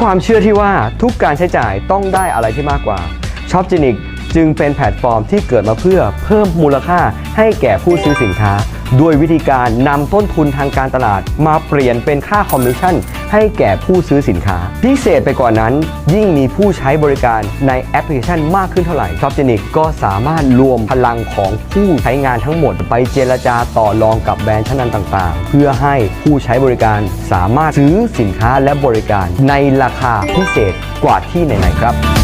ความเชื่อที่ว่าทุกการใช้จ่ายต้องได้อะไรที่มากกว่าช็อปจินิก จึงเป็นแพลตฟอร์มที่เกิดมาเพื่อเพิ่มมูลค่าให้แก่ผู้ซื้อสินค้า ด้วยวิธีการนำต้นทุนทางการตลาด มาเปลี่ยนเป็นค่าคอมมิชชั่นให้แก่ผู้ซื้อสินค้า พิเศษไปกว่านั้น ยิ่งมีผู้ใช้บริการในแอปพลิเคชันมากขึ้นเท่าไหร่ช็อปจินิกก็สามารถรวมพลังของผู้ใช้งานทั้งหมด ไปเจรจาต่อรองกับแบรนด์ชั้นนำต่าง ๆ เพื่อให้ผู้ใช้บริการสามารถซื้อสินค้าและบริการในราคาพิเศษกว่าที่ไหนๆครับ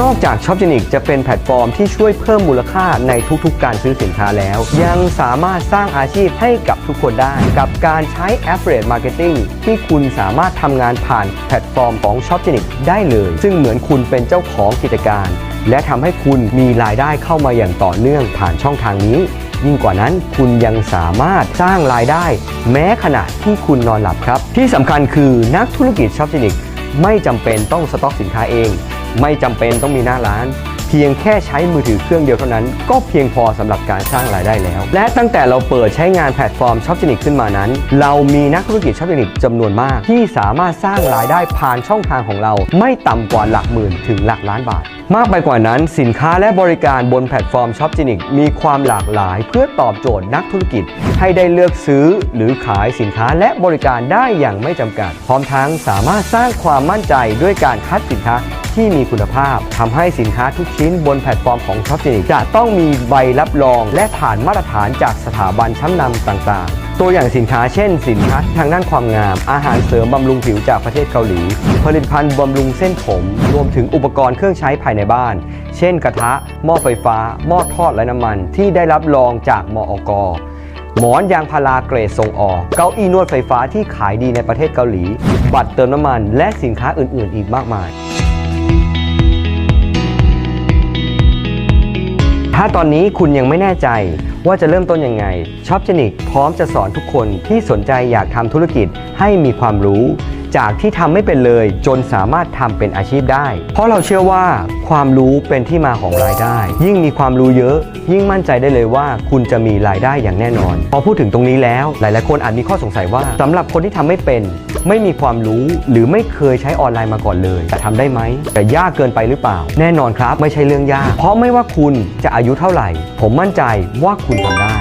นอกจาก Shopgenic จะเป็นแพลตฟอร์มที่ช่วยเพิ่มมูลค่าในทุกๆ การซื้อสินค้าแล้ว ยังสามารถสร้างอาชีพให้กับทุกคนได้ กับการใช้ Affiliate Marketing ที่คุณสามารถทำงานผ่านแพลตฟอร์มของ Shopgenic ได้เลย ซึ่งเหมือนคุณเป็นเจ้าของกิจการ และทำให้คุณมีรายได้เข้ามาอย่างต่อเนื่องผ่านช่องทางนี้ ยิ่งกว่านั้นคุณยังสามารถสร้างรายได้ แม้ขณะที่คุณนอนหลับครับ ที่สำคัญคือนักธุรกิจ Shopgenic ไม่จำเป็นต้องสต็อกสินค้าเอง ไม่จำเป็นต้องมีหน้าร้าน เพียงแค่ใช้มือถือเครื่องเดียวเท่านั้น ก็เพียงพอสำหรับการสร้างรายได้แล้ว และตั้งแต่เราเปิดใช้งานแพลตฟอร์ม Shopgenic ขึ้นมานั้น เรามีนักธุรกิจ Shopgenic จำนวนมาก ที่สามารถสร้างรายได้ผ่านช่องทางของเรา ไม่ต่ำกว่าหลักหมื่นถึงหลักล้านบาทมากไปกว่านั้นสินค้าและบริการบนแพลตฟอร์ม Shopgenic มีความหลากหลายเพื่อตอบโจทย์นักธุรกิจ ให้ได้เลือกซื้อหรือขายสินค้าและบริการได้อย่างไม่จำกัด พร้อมทั้งสามารถสร้างความมั่นใจด้วยการคัดสินค้า ที่มีคุณภาพทำให้สินค้าทุกชิ้นบนแพลตฟอร์มของ Shopgenic จะต้องมีใบรับรอง และผ่านมาตรฐานจากสถาบันชั้นนำต่างๆ ตัวอย่างสินค้าเช่น สินค้าทางด้านความงาม อาหารเสริมบำรุงผิวจากประเทศเกาหลี ผลิตภัณฑ์บำรุงเส้นผม รวมถึงอุปกรณ์เครื่องใช้ภายในบ้าน เช่น กระทะ หม้อไฟฟ้า หม้อทอดและน้ำมัน ที่ได้รับรองจากมอกหมอนยางพาราเกรดส่งออก เก้าอี้นวดไฟฟ้าที่ขายดีในประเทศเกาหลี บัตรเติมน้ำมัน และสินค้าอื่น ๆ อีกมากมาย ถ้าตอนนี้คุณยังไม่แน่ใจว่าจะเริ่มต้นยังไงช็อปเจนิกพร้อมจะสอนทุกคนที่สนใจอยากทำธุรกิจให้มีความรู้ จากที่ทำไม่เป็นเลย จนสามารถทำเป็นอาชีพได้ เพราะเราเชื่อว่าความรู้เป็นที่มาของรายได้ ยิ่งมีความรู้เยอะ ยิ่งมั่นใจได้เลยว่า คุณจะมีรายได้อย่างแน่นอน พอพูดถึงตรงนี้แล้ว หลายๆคนอาจมีข้อสงสัยว่าสำหรับคนที่ทำไม่เป็น ไม่มีความรู้หรือไม่เคยใช้ออนไลน์มาก่อนเลยจะทำได้ไหมแต่ยากเกินไปหรือเปล่า แน่นอนครับไม่ใช่เรื่องยาก เพราะไม่ว่าคุณจะอายุเท่าไหร่ ผมมั่นใจว่าคุณทำได้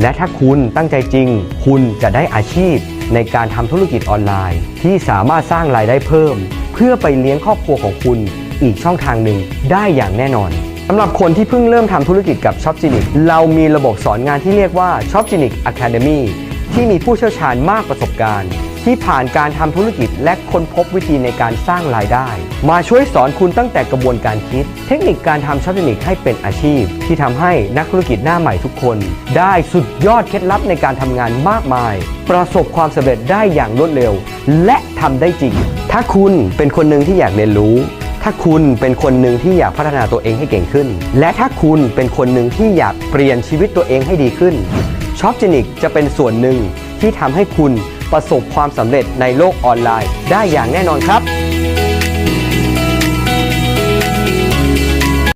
และถ้าคุณตั้งใจจริง คุณจะได้อาชีพ ในการทำธุรกิจออนไลน์ ที่สามารถสร้างรายได้เพิ่ม เพื่อไปเลี้ยงครอบครัวของคุณอีกช่องทางหนึ่งได้อย่างแน่นอนสำหรับคนที่เพิ่งเริ่มทำธุรกิจกับ Shopgenic เรามีระบบสอนงานที่เรียกว่า Shopgenic Academy ที่มีผู้เชี่ยวชาญมากประสบการณ์ ที่ผ่านการทำธุรกิจและค้นพบวิธีในการสร้างรายได้ มาช่วยสอนคุณตั้งแต่กระบวนการคิด เทคนิคการทำช็อปเทคนิคให้เป็นอาชีพ ที่ทำให้นักธุรกิจหน้าใหม่ทุกคน ได้สุดยอดเคล็ดลับในการทำงานมากมาย ประสบความสำเร็จได้อย่างรวดเร็ว และทำได้จริง ถ้าคุณเป็นคนหนึ่งที่อยากเรียนรู้ ถ้าคุณเป็นคนหนึ่งที่อยากพัฒนาตัวเองให้เก่งขึ้น และถ้าคุณเป็นคนหนึ่งที่อยากเปลี่ยนชีวิตตัวเองให้ดีขึ้นช็อปเจนิกจะเป็นส่วนหนึ่งที่ทำให้คุณ ประสบความสำเร็จในโลกออนไลน์ ได้อย่างแน่นอนครับ